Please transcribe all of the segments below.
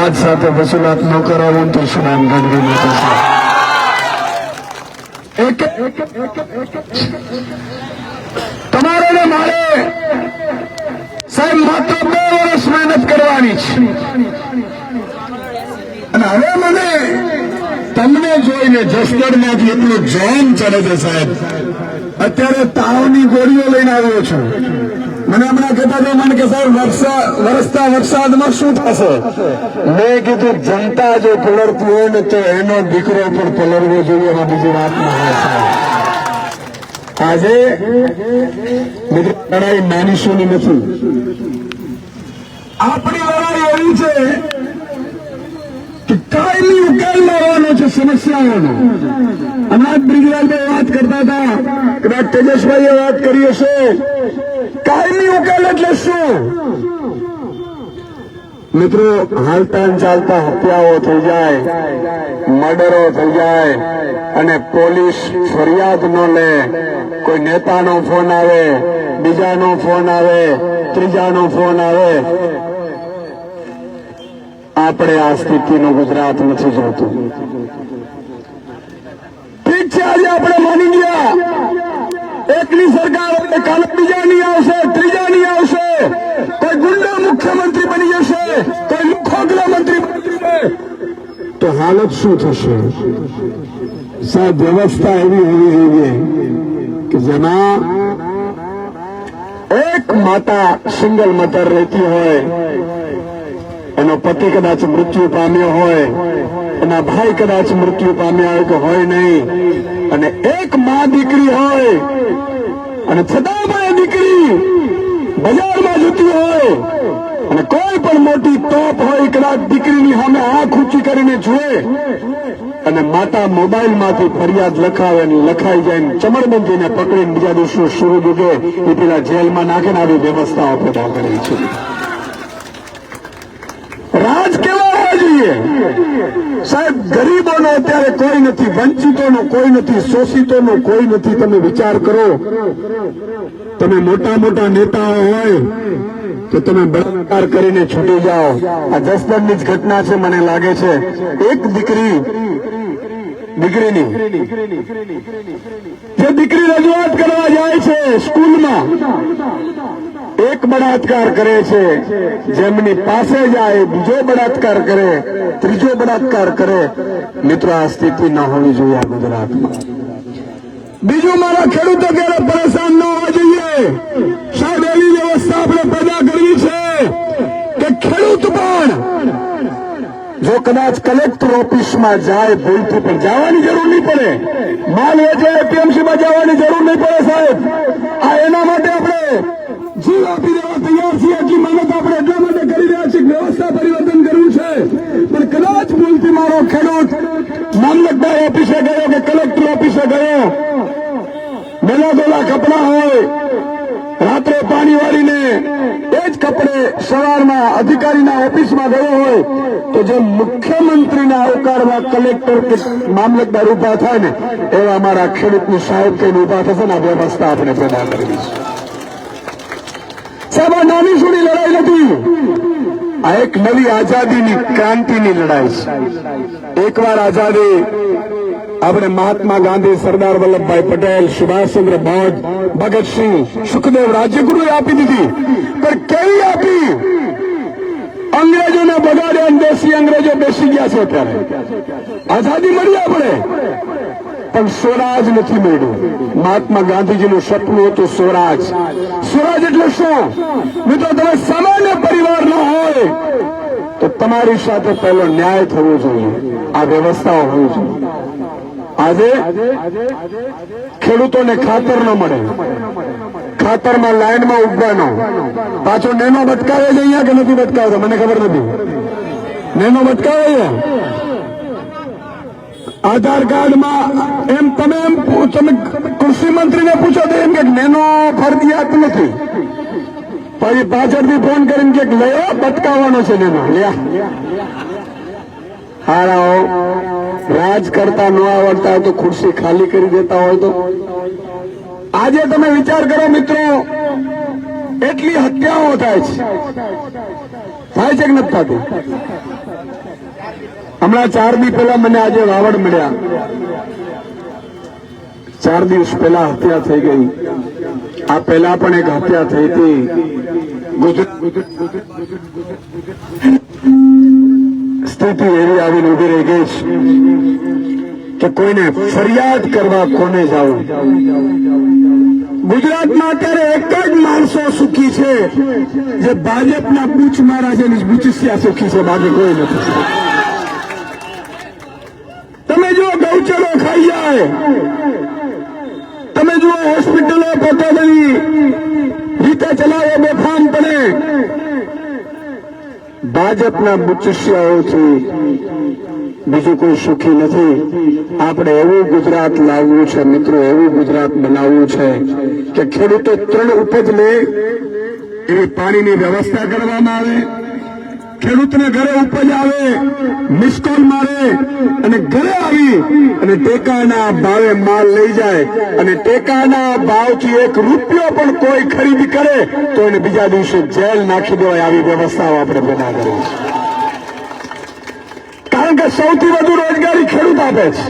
વ્યાજ સાથે વસૂલાત ન કરાવું તો સુનામ એક તમારે ને મારે સાહેબ માત્ર બે વર્ષ મહેનત કરવાની છે. અને હવે મને તમને જોઈને જસદણમાંથી એટલું જોમ ચડે છે સાહેબ. અત્યારે તાવની ગોળીઓ લઈને આવ્યો છું. મને હમણાં કહેતા હતા મને કે સાહેબ વરસા વરસતા વરસાદમાં શું થશે? મેં કીધું, જનતા જો પલળતી હોય ને, તો એનો દીકરો પણ પલળવો જોઈએ, એમાં બીજી વાત આજે લડાઈ માનીશોની નથી. આપણી લડાઈ એવી છે કે કાયમી ઉકેલ લાવવાનો છે સમસ્યાઓનો. હમણાં બ્રિજરાજભાઈ વાત કરતા હતા, કદાચ તેજસભાઈએ વાત કરી હશે. કાયમી ઉકેલ એટલે શું? મિત્રો હાલતા ચાલતા હત્યાઓ થઈ જાય, મર્ડરો થઈ જાય, અને પોલીસ ફરિયાદ ન લે. કોઈ નેતાનો ફોન આવે, બીજાનો ફોન આવે, ત્રીજાનો ફોન આવે. આપણે આ સ્થિતિનું ગુજરાત નથી જોતું. ઠીક છે, આજે આપણે માની ગયા. એકની સરકાર એટલે કાલે બીજાની આવશે ત્રીજાની આવશે. કોઈ ગુંડા મુખ્યમંત્રી બની જશે, કોઈ લુખોગલા મંત્રી તો હાલત શું થશે? સાહેબ, વ્યવસ્થા એવી હોવી જોઈએ કે જેમાં એક માતા સિંગલ મધર રહેતી હોય, એનો પતિ કદાચ મૃત્યુ પામ્યો હોય, એના ભાઈ કદાચ મૃત્યુ પામ્યા હોય કે હોય નહીં અને એક માં દીકરી હોય, અને છતાં પણ એ દીકરી બજારમાં જતી હોય, અને કોઈ પણ મોટી તોપ હોય, કદાચ દીકરીની સામે આંખ ઊંચી કરીને જુએ, અને માતા મોબાઈલમાંથી ફરિયાદ લખાવે ને લખાઈ જાય ને ચમરબંધીને પકડીને બીજા દિવસો શરૂ દીધે એ પેલા જેલમાં નાખીને આવી વ્યવસ્થાઓ પેદા કરી છે. રાજ કેવા હોવા જોઈએ સાહેબ, ગરીબોનો અત્યારે કોઈ નથી, વંચિતોનો કોઈ નથી, શોષિતોનો કોઈ નથી. તમે વિચાર કરો, તમે મોટા મોટા નેતાઓ હોય, તો તમે બળાત્કાર કરીને છૂટી જાઓ. આ જસદણની જ ઘટના છે, મને લાગે છે. એક દીકરી, દીકરીની. જે દીકરી રજૂઆત કરવા જાય છે સ્કૂલમાં એક બળાત્કાર કરે છે, જેમની પાસે જાય, બીજો બળાત્કાર કરે, ત્રીજો બળાત્કાર કરે. મિત્રો, આ સ્થિતિ ન હોવી જોઈએ ગુજરાતમાં. બીજું મારા ખેડૂતો ક્યારે પરેશાન ન હોવા જોઈએ? સાહેબ, એવી વ્યવસ્થા આપણે પેદા કરવી છે કે ખેડૂત પણ જો કદાચ કલેક્ટર ઓફિસમાં જાય, ભૂલથી પણ જવાની જરૂર નહીં પડે. માલ વેચે એપીએમસીમાં જવાની જરૂર નહીં પડે સાહેબ. આ એના માટે આપણે જીવ આપી દેવા તૈયાર છીએ એટલી મહેનત આપણે એટલા માટે કરી રહ્યા છીએ વ્યવસ્થા પરિવર્તન કરવું છે. પણ કદાચ ભૂલથી મારો ખેડૂત મામલતદાર ઓફિસે ગયો કે કલેક્ટર ઓફિસે ગયો. મેલા દોલા કપડા હોય. રાત્રે પાણી વાળીને એ જ કપડે સવારમાં અધિકારીના ઓફિસમાં ગયો હોય તો જે મુખ્યમંત્રીના આવકારમાં કલેક્ટર કે મામલતદાર ઊભા થાય ને, એવા અમારા ખેડૂતની સાહેબ થઈને ઊભા થશે ને આ વ્યવસ્થા આપણે પેદા કરવી છે સાહેબ આ નાની સુની લડાઈ નથી આ એક નવી આઝાદીની ક્રાંતિની લડાઈ છે. એકવાર આઝાદી આપણે મહાત્મા ગાંધી, સરદાર વલ્લભભાઈ પટેલ, સુભાષચંદ્ર બોઝ, ભગતસિંહ, સુખદેવ રાજ્યગુરુએ આપી દીધી. પણ કેવી આપી? અંગ્રેજોને બગાડે દેશી અંગ્રેજો બેસી ગયા છે અત્યારે. આઝાદી મળી આપણે. પણ સ્વરાજ નથી મળ્યું. મહાત્મા ગાંધીજીનું સપનું હતું સ્વરાજ. સ્વરાજ એટલે શું? મિત્રો, તમે સામાન્ય પરિવાર નો હોય, તો તમારી સાથે પહેલો ન્યાય થવો જોઈએ. આ વ્યવસ્થાઓ હોવી જોઈએ. આજે ખેડૂતોને ખાતર ન મળે. ખાતરમાં લાઈનમાં ઉભવાનો પાછો નેનો બટકાવે છે અહીંયા કે નથી ભટકાવતો? મને ખબર નથી. નેનો ભટકાવે છે? આધાર કાર્ડમાં એમ તમે એમ તમે કૃષિ મંત્રીને પૂછો તો એમ કે નેનો ફરજિયાત નથી. પછી પાછળથી ફોન કરીને કે લયો બટકાવવાનો છે નેનો. લ્યા. હારાઓ, રાજ કરતા ન આવડતા હોય તો ખુરશી ખાલી કરી દેતા હોય તો. આજે તમે વિચાર કરો મિત્રો, એટલી હત્યાઓ થાય છે. થાય છે કે નથી થતી? હમણાં ચાર દિવસ પહેલા મને આજે વાવડ મળ્યા. ચાર દિવસ પહેલા હત્યા થઈ ગઈ. આ પહેલા પણ એક હત્યા થઈ હતી. સ્થિતિ એવી આવીને ઊભી રહી ગઈ કે કોઈને ફરિયાદ કરવા કોને જવું ગુજરાતમાં અત્યારે એક જ માણસો સુખી છે જે ભાજપના બૂચ મારા છે એની સુખી છે, બાકી કોઈ નથી તમે જુઓ ગૌચરો ખાઈ જાય તમે જુઓ હોસ્પિટલો પોતે બધી રીતે ચલાવો બેફામ પડે ભાજપના બુચિસ્યાઓથી બીજું કોઈ સુખી નથી. આપણે એવું ગુજરાત લાવવું છે, મિત્રો, એવું ગુજરાત બનાવવું છે કે ખેડૂતો ત્રણ ઉપજ લે, એવી પાણીની વ્યવસ્થા કરવામાં આવે. ખેડૂતને ઘરે ઉપજ આવે મિસકોલ મારે અને ઘરે આવી અને ટેકાના ભાવે માલ લઈ જાય અને ટેકાના ભાવથી એક રૂપિયો પણ કોઈ ખરીદી કરે, તો એને બીજા દિવસે જેલ નાખી દેવાય આવી વ્યવસ્થાઓ આપણે બનાવી કારણ કે સૌથી વધુ રોજગારી ખેડૂત આપે છે.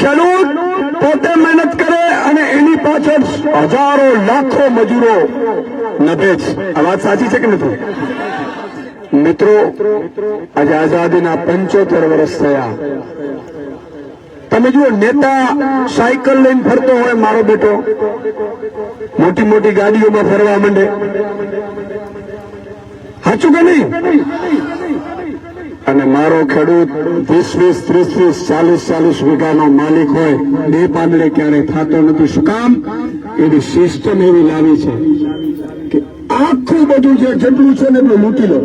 ખેડૂત પોતે મહેનત કરે અને એની પાછળ હજારો લાખો મજૂરો નભે છે આ વાત સાચી છે કે નથી મિત્રો, આજે આઝાદીના પંચોતેર વર્ષ થયા. તમે જુઓ, નેતા સાયકલ લઈને ફરતો હોય મારો બેટો. મોટી મોટી ગાડીઓમાં ફરવા માંડે. સાચું કે નહીં? અને મારો ખેડૂત વીસ વીસ ત્રીસ ત્રીસ ચાલીસ ચાલીસ વીઘાનો માલિક હોય બે પાંદડે ક્યારે થતો નથી. શું કામ? એની સિસ્ટમ એવી લાવી છે કે આખું બધું જે જેટલું છે ને એટલું લૂંટી લો.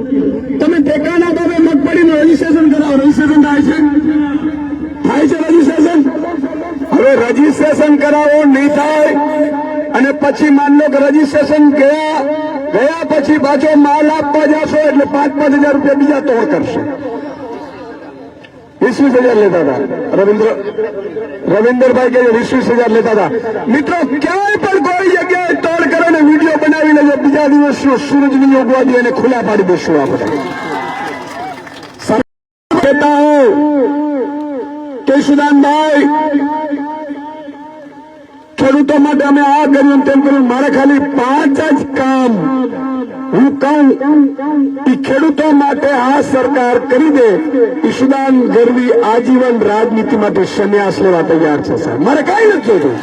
તમે ટેકાના ભાવે મગફળીનું રજીસ્ટ્રેશન કરાવો. રજીસ્ટ્રેશન થાય છે? થાય છે રજીસ્ટ્રેશન હવે રજીસ્ટ્રેશન કરાવો, નહીં થાય. અને પછી માન લો કે રજીસ્ટ્રેશન ગયા ગયા પછી પાછો માલ આપવા જશો એટલે પાંચ પાંચ હજાર રૂપિયા બીજા તોડ કરશે. વીસ હજાર લેતા હતા. રવિન્દ્ર, રવિન્દરભાઈ કે વીસ વીસ હજાર લેતા હતા. મિત્રો, ક્યાંય પણ કોઈ જગ્યાએ તોડ કરો ને વીડિયો બનાવી લેજો બીજા દિવસનો સૂરજની યોગવાદી એને ખુલ્લા પાડી દેશું આપણે સરકાર કહેતા હું કે સુદાનભાઈ અમે આ કર્યું તેમ કર્યું મારે ખાલી પાંચ જ કામ હું કહું, એ ખેડૂતો માટે આ સરકાર કરી દે ઈશુદાન ગરવી આજીવન રાજનીતિ માટે સંન્યાસ લેવા તૈયાર છે, સાહેબ. મારે કઈ નથી જોતું.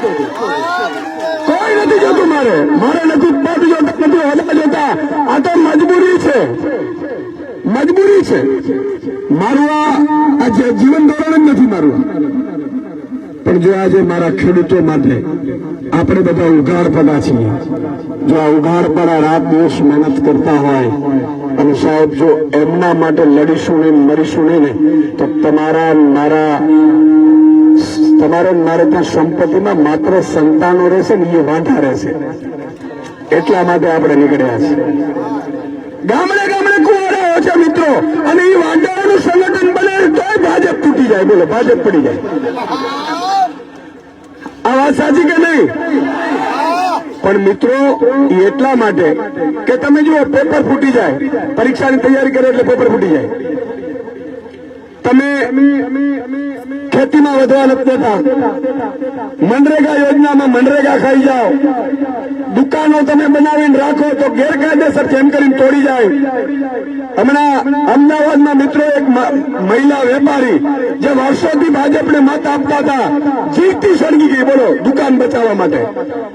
કોઈ નથી જોતું મારે. મારે નથી પદ જોતા નથી હોદા જોતા આ તો મજબૂરી છે. મજબૂરી છે. મારું આ જીવન ધોરણ જ નથી મારું. પણ જો આજે મારા ખેડૂતો માટે આપણે બધા ઉઘાડપડા છીએ, જો આ ઉઘાડપડા રાત દિવસ મહેનત કરતા હોય, અને સાહેબ જો એમના માટે લડીશું નહીં મરીશું ને તો તમારા ને મારા તમારે ને મારે ત્યાં સંપત્તિમાં માત્ર સંતાનો રહેશે ને એ વાંધા રહેશે. એટલા માટે આપણે નીકળ્યા છીએ. ગામડે ગામડે કુવાડાઓ છે મિત્રો, અને એ વાંધાઓનું સંગઠન બને તોય ભાજપ તૂટી જાય, બોલો, ભાજપ પડી જાય. આ વાત સાચી કે નહીં? પણ મિત્રો એટલા માટે કે તમે જુઓ પેપર ફૂટી જાય. પરીક્ષાની તૈયારી કરે એટલે પેપર ફૂટી જાય. તમે ખેતીમાં વધવા નથી દેતા મનરેગા યોજનામાં મનરેગા ખાઈ જાઓ. દુકાનો તમે બનાવીને રાખો તો ગેરકાયદેસર જેમ કરીને તોડી જાય. હમણાં અમદાવાદમાં મિત્રો એક મહિલા વેપારી જે વર્ષોથી ભાજપને મત આપતા હતા, જીવતી સળગી ગઈ, બોલો, દુકાન બચાવવા માટે.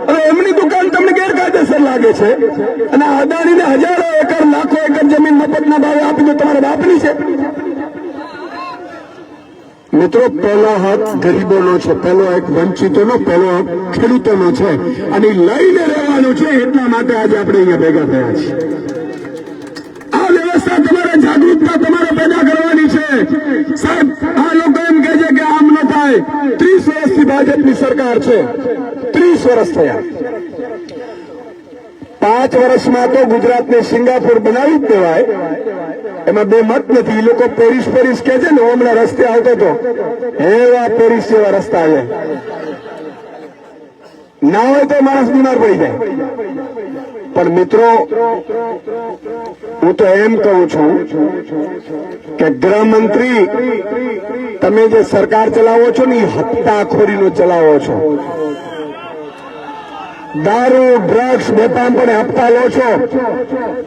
હવે એમની દુકાન તમને ગેરકાયદેસર લાગે છે. અને અદાણીને હજારો એકર, લાખો એકર જમીન મફતના ભાવે આપી દો, તમારા બાપની છે. મિત્રો, પહેલો હક ગરીબોનો છે. પહેલો હક વંચિતોનો, પહેલો હક ખેડૂતોનો છે. અને લઈને રહેવાનો છે. એટલા માટે આજે આપણે અહીંયા ભેગા થયા છીએ. આ વ્યવસ્થા તમારે જાગૃતતા તમારે પેદા કરવાની છે. સાહેબ, આ લોકો એમ કહે છે કે આમ ન થાય. ત્રીસ વર્ષથી ભાજપની સરકાર છે. ત્રીસ વર્ષ થયા. પાંચ વર્ષમાં તો ગુજરાતને સિંગાપુર બનાવી જ દેવાય. એમાં બે મત નથી. એ લોકો પેરિસ પેરિસ કે છે ને હમણાં રસ્તે આવતો હતો. એવા પેરિસ જેવા રસ્તા આવે ના હોય તો માણસ બીમાર પડી જાય. પણ મિત્રો, હું તો એમ કહું છું કે ગૃહમંત્રી, તમે જે સરકાર ચલાવો છો ને એ હપ્તાખોરીનો ચલાવો છો. દારૂ ડ્રગ્સ બેપામ પણ આપતા લો છો.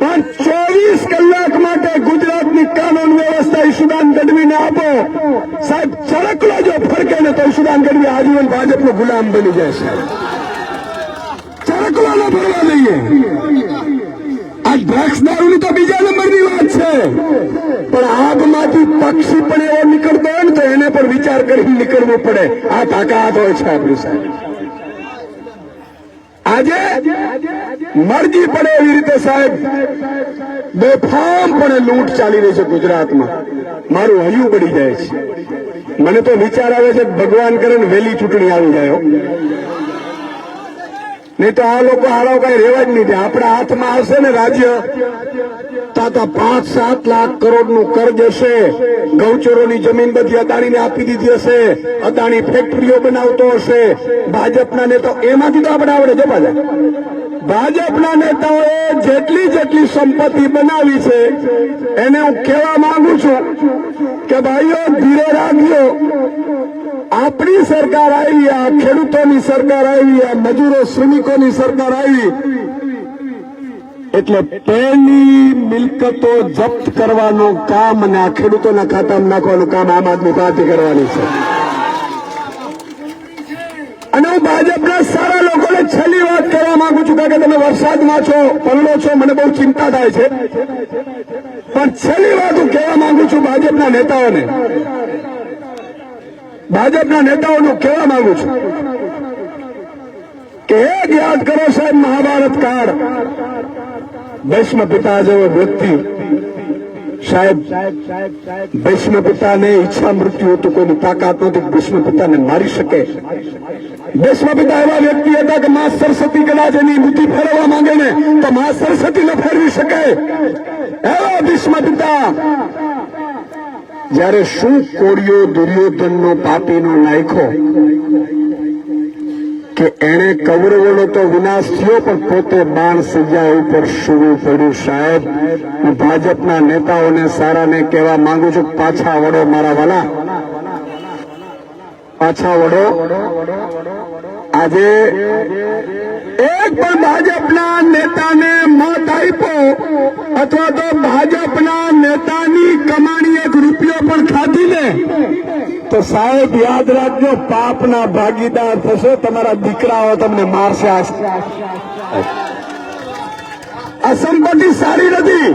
પણ ચોવીસ કલાક માટે ગુજરાતની કાનૂન વ્યવસ્થા ઈશુદાન ગઢવીને આપો. સાહેબ ચળકલો જો ફરકે ને તો ઈશુદાન ગઢવી આજીવન ભાજપનો ગુલામ બની જાય સાહેબ ચળકલો ન ફરવા દઈએ. આ ડ્રગ્સ દારૂની તો બીજા નંબરની વાત છે. પણ આગમાંથી પક્ષી પણ એવો નીકળતો હોય ને તો એને પણ વિચાર કરીને નીકળવું પડે. આ તાકાત હોય છે આપણી સાહેબ. આજે મરજી પડે એવી રીતે સાહેબ. બેફામ પણ લૂંટ ચાલી રહી છે ગુજરાતમાં. મારું હૈયું પડી જાય છે. મને તો વિચાર આવે છે ભગવાન કરે વહેલી ચૂંટણી આવી જાય. નહીં તો આ લોકો આળો કઈ રેવા જ નહીં આપણા હાથમાં આવશે ને રાજ્ય. તાતા પાંચ સાત લાખ કરોડનું કર્જ હશે. ગૌચરોની જમીન બધી અદાણીને આપી દીધી હશે. અદાણી ફેક્ટરીઓ બનાવતો હશે. ભાજપના નેતાઓ એમાંથી તો આપણે આવડે જો પાછા. ભાજપના નેતાઓએ જેટલી જેટલી સંપત્તિ બનાવી છે, એને હું કહેવા માંગુ છું કે ભાઈઓ, ધીરે રાખજો. આપણી સરકાર આવી, આ ખેડૂતોની સરકાર આવી, આ મજૂરો શ્રમિકોની સરકાર આવી. એટલે પેલી મિલકતો જપ્ત કરવાનું કામ અને આ ખેડૂતોના ખાતામાં નાખવાનું કામ આમ આદમી પાર્ટી કરવાની છે. અને હું ભાજપના સારા લોકોને છેલ્લી વાત કરવા માંગુ છું, કારણ કે તમે વરસાદમાં છો, પલળો છો, મને બહુ ચિંતા થાય છે. પણ છેલ્લી વાત હું કહેવા માંગુ છું ભાજપના નેતાઓને. ભાજપના નેતાઓનું કહેવા માંગુ છું કે એક યાદ કરો સાહેબ, મહાભારત કાળ. ભૈષ્મ પિતા જેવો વ્યક્તિ સાહેબ, ભૈષ્મ પિતાને ઈચ્છા મૃત્યુ હતું, કોઈની તાકાત નહોતી ભૈષ્મ પિતાને મારી શકે. ભૈષ્મ પિતા એવા વ્યક્તિ હતા કે મા સરસ્વતી કદાચ એની બુદ્ધિ ફેરવવા માંગે ને, તો મા સરસ્વતી ન ફેરવી શકે. એવા ભીષ્મ પિતા જ્યારે શું કોડિયો દુર્યોધનનો પાપીનો નાખો કે એને કૌરવોનો તો વિનાશ થયો, પણ પોતે બાણ સજા ઉપર સુવું પડ્યું સાહેબ. હું ભાજપના નેતાઓને સારાને કહેવા માંગુ છું, પાછા વડો મારા વાલા. પાછા વડો આજે એક પણ ભાજપના નેતાને મત આપ્યો અથવા તો ભાજપના નેતાની કમાણી એક રૂપિયો પણ ખાધી ને સાહેબ, યાદ રાખજો, પાપના ભાગીદાર થશો, તમારા દીકરાઓ તમને મારશે સંપત્તિ સારી નથી.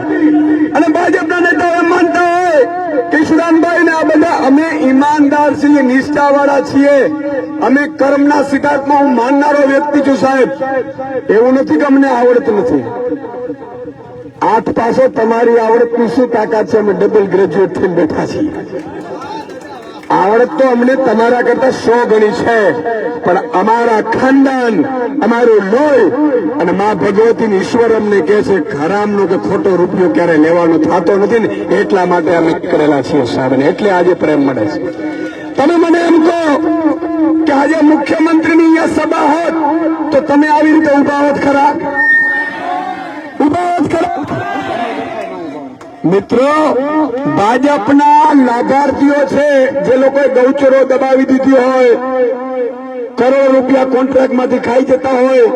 અને ભાજપના નેતાઓ એમ માનતા હોય કે ઈશુદાનભાઈ ને આ બધા અમે ઈમાનદાર છીએ, નિષ્ઠાવાળા છીએ. અમે કર્મના સિદ્ધાર્થમાં હું માનનારો વ્યક્તિ છું, સાહેબ. એવું નથી કે અમને આવડતું નથી. આઠ પાસો તમારી આવડતની શું તાકાત છે? અમે ડબલ ગ્રેજ્યુએટ થઈને બેઠા છીએ. આવડત તો અમને તમારા કરતા સો ગણી છે. પણ અમારા ખાનદાન, અમારું લોહી અને મા ભગવતી ઈશ્વર અમને કહે છે હરામનો કે ખોટો રૂપિયો ક્યારે લેવાનો થતો નથી ને, એટલા માટે અમે કરેલા છીએ સાહેબ એટલે આજે પ્રેમ મળે છે. તમે મને એમ કહો કે આજે મુખ્યમંત્રીની અહીંયા સભા હોત, તો તમે આવી રીતે ઊભા હોત ખરા ઊભા હોત ખરા મિત્રો, ભાજપના લાભાર્થીઓ છે, જે લોકોએ ગૌચરો દબાવી દીધી હોય, કરોડો રૂપિયા કોન્ટ્રાક્ટમાંથી ખાઈ જતા હોય,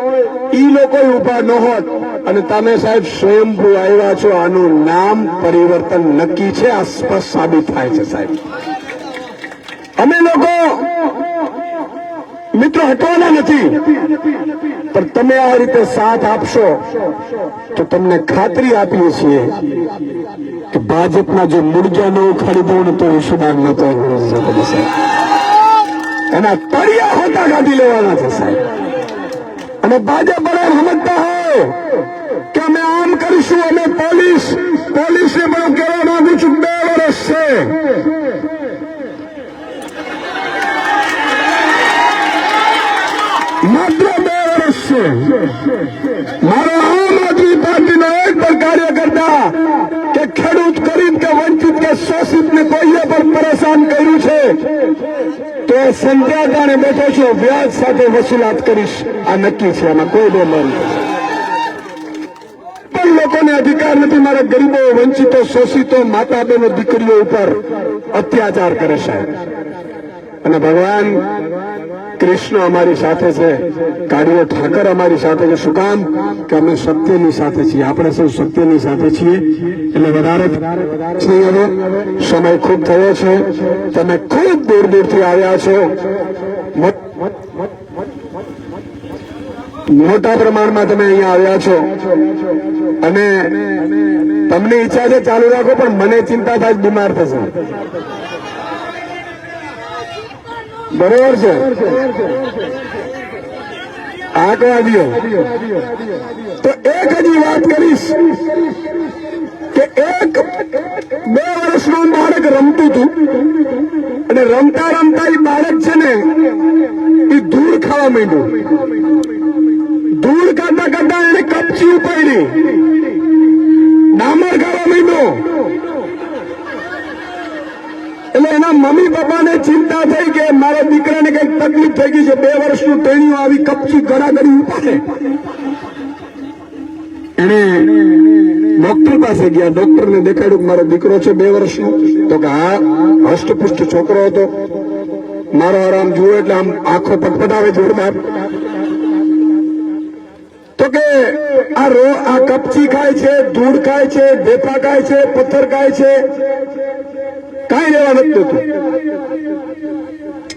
ઈ લોકો ઊભા ન હોત. અને તમે સાહેબ સ્વયંભૂ આવ્યા છો, આનું નામ પરિવર્તન નક્કી છે, આ સ્પષ્ટ સાબિત થાય છે સાહેબ. અમે લોકો મિત્રો, હટવાના નથી. પણ તમે આ રીતે સાથ આપશો, તો તમને ખાતરી આપીએ છીએ કે ભાજપના જો મુરજા ન ઉખાડી દઉં તો ઈશુદાન નતો એના તળિયા હોતા કાઢી લેવાના છે સાહેબ. અને ભાજપ બરાબર સમજતા હોય કે અમે આમ કરીશું, અમે પોલીસ, પોલીસને પણ કહેવા માંગુ છું, બે વર્ષ છે. તો સંધ્યાદાને બેઠો છો, વ્યાજ સાથે વસૂલાત કરીશ. આ નક્કી છે, આમાં કોઈ બે મન પણ લોકોને અધિકાર નથી, મારા ગરીબો, વંચિતો, શોષિતો માતા બહેનો દીકરીઓ ઉપર અત્યાચાર કરે છે અને ભગવાન કૃષ્ણ અમારી સાથે છે. કાળીઓ ઠાકર અમારી સાથે છે. શું કામ? કે અમે સત્યની સાથે છીએ. આપણે સૌ સત્યની સાથે છીએ. એટલે વધારે હવે. સમય ખૂબ થયો છે. તમે ખૂબ દૂર દૂરથી આવ્યા છો. મોટા પ્રમાણમાં તમે અહીંયા આવ્યા છો. અને તમને ઈચ્છા છે ચાલુ રાખો, પણ મને ચિંતા થાય, બીમાર થશે. બરોબર છે? આંકવા દો તો એક હજી વાત કરીશ કે એક બે વર્ષનું બાળક રમતું હતું અને રમતા રમતા એ બાળક છે ને એ ધૂળ ખાવા માંડ્યું. ધૂળ કાઢતા કાઢતા એને કપચી ઉપાડી. ડામર ખાવા માંડ્યો. એટલે એના મમ્મી પપ્પાને ચિંતા થઈ કે મારા દીકરાને કંઈક તકલીફ થઈ ગઈ છે. બે વર્ષનું ટ્રેનિંગ આવી કપચી ગળાગળી ઉપાડે એને ડોક્ટર પાસે ગયા. ડોક્ટરને દેખાડ્યું મારો દીકરો છે બે વર્ષનો. તો કે હા, હષ્ટપુષ્ટ છોકરો હતો. મારો આરામ જુઓ એટલે આમ આંખો પટપટાવે જોરદાર તો કે આ રો, આ કપચી ખાય છે, ધૂળ ખાય છે ભેફા ખાય છે, પથ્થર ખાય છે. કાંઈ લેવા નથી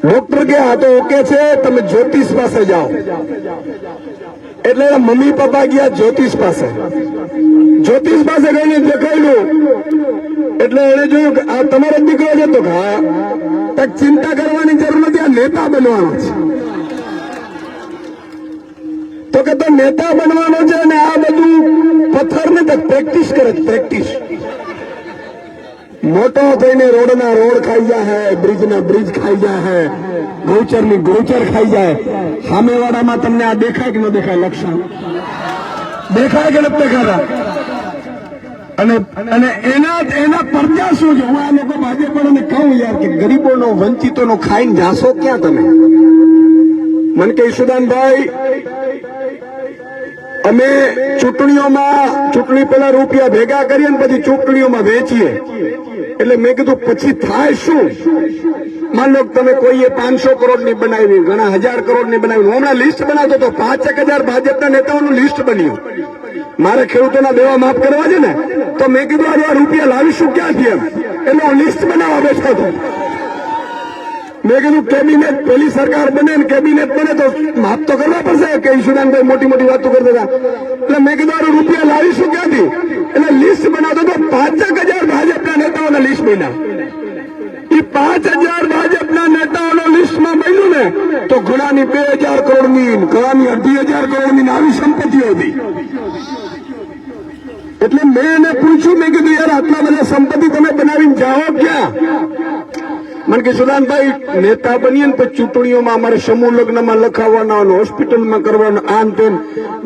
ડોક્ટર કે આ તો ઓકે છે, તમે જ્યોતિષ પાસે જાઓ. એટલે મમ્મી પપ્પા ગયા જ્યોતિષ પાસે. જ્યોતિષ પાસે ગઈને દેખાડ્યું એટલે એને જોયું કે આ તમારો દીકરો છે તો હા તક ચિંતા કરવાની જરૂર નથી, આ નેતા બનવાનો છે. તો કે તો નેતા બનવાનો છે અને આ બધું પથ્થર ને પ્રેક્ટિસ કરે પ્રેક્ટિસ મોટો થઈને રોડના રોડ ખાઈ જાય બ્રિજના બ્રિજ ખાઈ જાય ગૌચરની ગૌચર ખાઈ જાય. સામેવાળામાં તમને આ દેખાય કે ન દેખાય? લક્ષણ. દેખાય કે નથી દેખાતા? અને અને એના એના પરજા શું છે? હું આ લોકો ભાજપવાળાને કહું યાર કે ગરીબોનો, વંચિતોનો ખાઈને જાશો ક્યાં તમે? મન કે ઈશુદાનભાઈ અમે ચૂંટણીઓમાં ચૂંટણી પેલા રૂપિયા ભેગા કરીએ ને પછી ચૂંટણીઓમાં વેચીએ. એટલે મેં કીધું, પછી થાય શું? માન લો તમે કોઈએ પાંચસો કરોડની બનાવી, ઘણા હજાર કરોડની બનાવી હમણાં લિસ્ટ બનાવતો હતો. પાંચ એક હજાર ભાજપના નેતાઓનું લિસ્ટ બન્યું. મારે ખેડૂતોના દેવા માફ કરવા છે ને? તો મેં કીધું, આ રૂપિયા લાવીશું ક્યાંથી એમ? એટલે લિસ્ટ બનાવવા બેઠો હતો. મેં કીધું, કેબિનેટ, પેલી સરકાર બને ને કેબિનેટ બને તો માફ તો કરવા પડશે કે ઈશુદાનભાઈ મોટી મોટી વાતો કરતા હતા. એટલે મેં કીધું આ રૂપિયા લાવીશું ક્યાંથી? એટલે લિસ્ટ બનાવતો તો પાંચેક હજાર ભાજપના નેતાઓના લિસ્ટ બન્યા એ પાંચ હજાર ભાજપના નેતાઓનો લિસ્ટમાં બન્યું ને, તો ઘણાની બે હજાર કરોડની ઘણાની અઢી હજાર કરોડની આવી સંપત્તિઓ હતી. એટલે મેં એને પૂછ્યું, મેં કીધું, યાર, આટલા બધા સંપત્તિ તમે બનાવીને જાઓ ક્યાં? મને કે સુદાનભાઈ, નેતા બનીએ ને પછી ચૂંટણીઓમાં અમારે સમૂહ લગ્નમાં લખાવવાના અને હોસ્પિટલમાં કરવાનું આમ તેમ.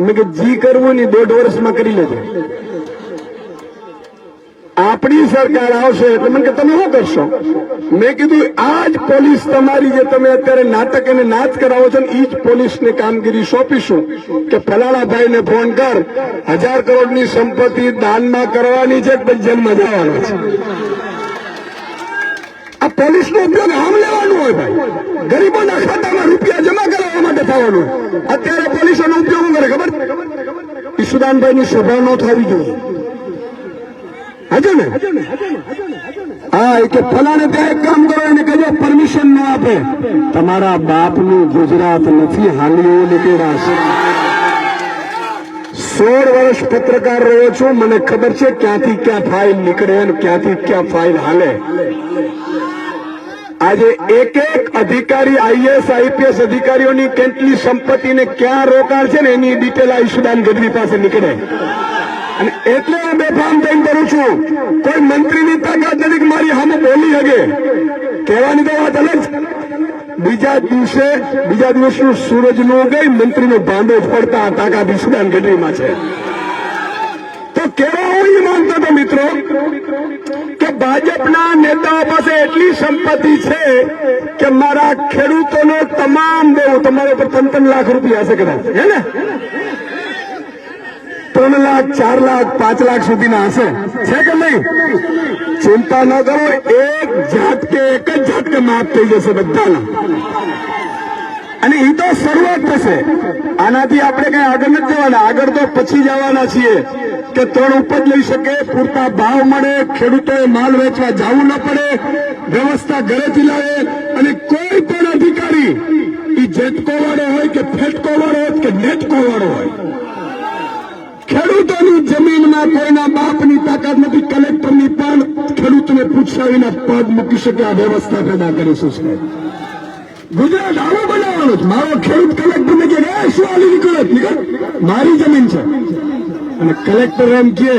મેં કે જી કરવું ને દોઢ વર્ષમાં કરી લેજો. આપણી સરકાર આવશે એટલે મને કે તમે શું કરશો? મેં કીધું આ જ પોલીસ તમારી જે તમે અત્યારે નાટક અને નાચ કરાવો છો ને એ જ પોલીસને કામગીરી સોંપીશું કે ફલાણાભાઈને ફોન કર. હજાર કરોડની સંપત્તિ દાનમાં કરવાની છે પછી જેલમાં જવાનો છે. આ પોલીસનો ઉપયોગ આમ લેવાનું હોય ભાઈ. ગરીબોના ખાતામાં રૂપિયા જમા કરાવવા માટે થવાનું. અત્યારે પોલીસોનો ઉપયોગ કરે ખબર? ઈશુદાનભાઈની સભા ન થવી જોઈએ. હજુ ને? હા, એ કે ફલાણે ત્યાં એક કામ કરો, એને કહેજો પરમિશન ન આપે. તમારા બાપનું ગુજરાત નથી હાલીઓ નીકળ્યા છે. સોળ વર્ષ પત્રકાર રહ્યો છું, મને ખબર છે ક્યાંથી ક્યાં ફાઇલ નીકળે ક્યાંથી ક્યાં ફાઇલ હાલે. આજે એક એક અધિકારી આઈએસ આઈપીએસ અધિકારીઓની કેટલી સંપત્તિને ક્યાં રોકાણ છે ને એની ડિટેલ આયુષ્યદાન ગઢવી પાસે નીકળે. અને એટલે હું બેફામ થઈને કરું છું. કોઈ મંત્રીની તાકાત નથી મારી સામે બોલી શકે કહેવાની તો વાત અલગ બીજા દિવસે, બીજા દિવસનું સૂરજનું ગઈ, મંત્રીનો ભાંડો પડતા આ તાકાત ઈશુદાન ગઢવીમાં છે. તો કેવા હું માનતો હતો મિત્રો? કે ભાજપના નેતાઓ પાસે એટલી સંપત્તિ છે કે મારા ખેડૂતોને તમામ દેવું તમારા ઉપર ત્રણ ત્રણ લાખ રૂપિયા હશે કદાચ. હે ને? ત્રણ લાખ, ચાર લાખ, પાંચ લાખ સુધીના હશે. છે કે નહીં? ચિંતા ન કરો, એક ઝાટકે, એક જ ઝાટકે માફ થઈ જશે બધાના. અને એ તો શરૂઆત થશે. આનાથી આપણે કઈ આગળ નથી જવાના. આગળ તો પછી જવાના છીએ કે ત્રણ ઉપજ લઈ શકે, પૂરતા ભાવ મળે, ખેડૂતોએ માલ વેચવા જવું ન પડે, વ્યવસ્થા ઘરેથી લાવે અને કોઈ પણ અધિકારી એ જેટકો વાળો હોય કે ફેટકો વાળો હોય કે નેટકો વાળો હોય. ખેડૂતોની જમીનમાં કોઈના બાપની તાકાત નથી, કલેક્ટરની પણ ખેડૂતને પૂછ્યા વિના પગ મૂકી શકે, આ વ્યવસ્થા પેદા કરીશું ગુજરાત આવો છે મારો ખેડૂત કલેક્ટર ને કે શું આલી નીકળત નીકળ મારી જમીન છે. અને કલેક્ટર એમ કે,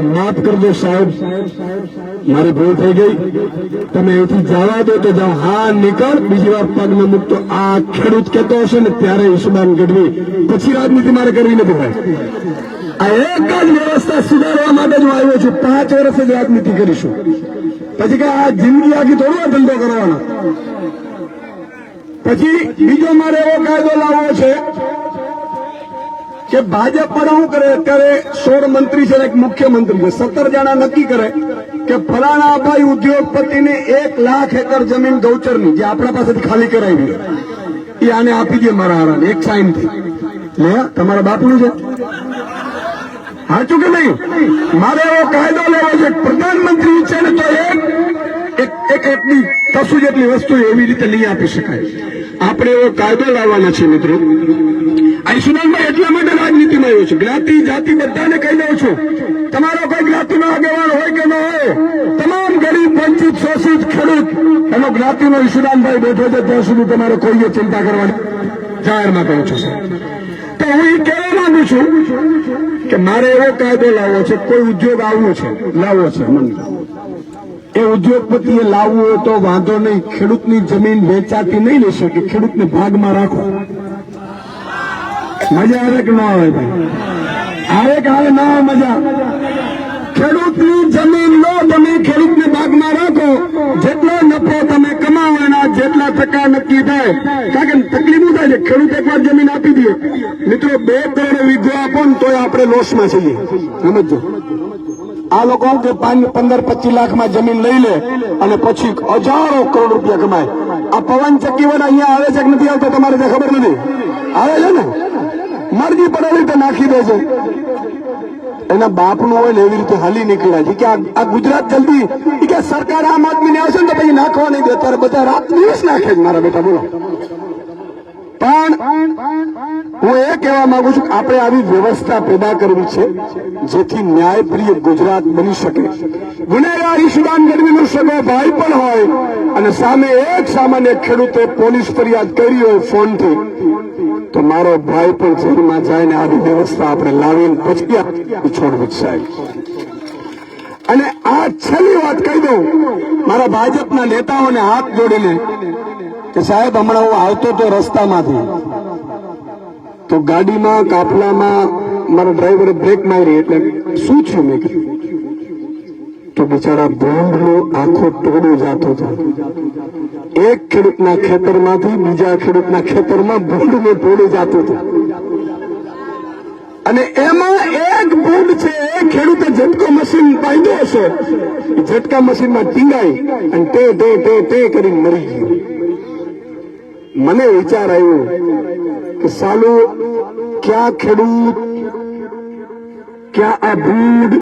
માફ કરજો સાહેબ, મારી ભૂલ થઈ ગઈ. તમે એથી જવા દો તો જાઓ. હા, નીકળ. બીજી વાર પગ મૂકતો આ ખેડૂત કહેતો હશે ને ત્યારે ઈશુબાન ગઢવી. પછી રાજનીતિ મારે કરવી નથી ભાઈ. આ એક જ વ્યવસ્થા સુધારવા માટે જ હું આવ્યો છું. પાંચ વર્ષ જ રાજનીતિ કરીશું. પછી કે આ જિંદગી આખી થોડું ધંધો કરવાનો. પછી બીજો મારે એવો કાયદો લાવવો છે કે ભાજપ પણ શું કરે? અત્યારે સોળ મંત્રી છે એક મુખ્યમંત્રી છે. સત્તર જણા નક્કી કરે કે ફલાણા ઉદ્યોગપતિને એક લાખ એકર જમીન ગૌચરની, જે આપણા પાસેથી ખાલી કરાવી એ આને આપી દે મારા હારાને, એક સાઈનથી તમારા બાપનું છે? સાચું કે નહીં? મારે એવો કાયદો લેવો છે. પ્રધાનમંત્રી છે ને તો એક એક એક એટલી તસુ જેટલી વસ્તુ એવી રીતે નહીં આપી શકાય. આપણે એવો કાયદો લાવવાના છે મિત્રો. આ સુનામભાઈ એટલા માટે રાજનીતિમાં આવ્યો છું. જ્ઞાતિ, જાતિ બધાને કહી દઉં છું. તમારો કોઈ જ્ઞાતિનો આગેવાન હોય કે ન હોય, તમામ ગરીબ, વંચિત, શોષિત, ખેડૂત, એનો જ્ઞાતિનો ઈશુદાનભાઈ બેઠો છે, ત્યાં સુધી તમારે કોઈએ ચિંતા કરવાની જાહેરમાં કહું છું. તો હું એ કહેવા માંગુ છું કે મારે એવો કાયદો લાવવો છે કોઈ ઉદ્યોગ આવવો છે, લાવવો છે, મને એ ઉદ્યોગપતિએ લાવવું હોય તો વાંધો નહીં. ખેડૂતની જમીન વેચાતી નહીં લઈ શકે. ખેડૂતને ભાગમાં રાખો. મજા આવે કે ન આવે ભાઈ? આવે કે આવે? ના આવે મજા. ખેડૂતની જમીન લો તમે ખેડૂતને ભાગમાં રાખો. જેટલો નફો તમે જેટલા ટકા નક્કી થાય, કારણ કે તકલીફ થાય છે ખેડૂત એકવાર જમીન આપી દે. મિત્રો બે ત્રણ વીઘો આપો ને તોય આપણે લોસમાં છીએ. સમજો આ લોકો પાંચ, પંદર, પચીસ લાખમાં જમીન લઈ લે અને પછી હજારો કરોડ રૂપિયા કમાય. આ પવન ચક્કી વાળા અહીંયા આવે છે કે નથી આવતા, તમારે ત્યાં ખબર નથી. આવે છે ને? મરજી પડેલી તો નાખી દે એના બાપનું હોય ને એવી રીતે હાલી નીકળ્યા છે. કે આ ગુજરાત જલ્દી કે સરકાર આમ આદમીને આવશે ને તો પછી નાખવા નહીં દે અત્યારે બધા રાત દિવસ નાખે મારા બેટા, બોલો. પણ હું એ કહેવા માંગુ છું કે આપણે આવી વ્યવસ્થા પેદા કરવી છે, જેથી ન્યાયપ્રિય ગુજરાત બની શકે. ગુનેગાર ઈશુદાન ગઢવીનો સગો ભાઈ પણ હોય અને સામે એક સામાન્ય ખેડૂતે પોલીસ ફરિયાદ કરી હોય ફોનથી, તો મારો ભાઈ પણ જેલમાં જાય ને આવી વ્યવસ્થા આપણે લાવીને પછી છોડવી સાહેબ. અને આ છેલ્લી વાત કહી દઉં, મારા ભાજપના નેતાઓને હાથ જોડીને કે સાહેબ, હમણાં હું આવતો તો રસ્તામાંથી તો ગાડીમાં, કાફલામાં મારા ડ્રાઈવરે બ્રેક મારી એટલે શું છે મેં કહ્યું તો બિચારા ભોંડનો આખો ટોળો જાતો હતો. એક ખેડૂતના ખેતરમાંથી બીજા ખેડૂતના ખેતરમાં ભૂંડનો ટોળો જાતો હતો. અને એમાં એક ભૂંડ છે ખેડૂતે ઝટકો મશીન પાડ્યો હશે. ઝટકા મશીનમાં ટીંગાઈ અને તે તે તે તે કરીને મરી ગયું. મને વિચાર આવ્યો કે સાલું ક્યાં ખેડૂત ક્યાં આ ભૂંડ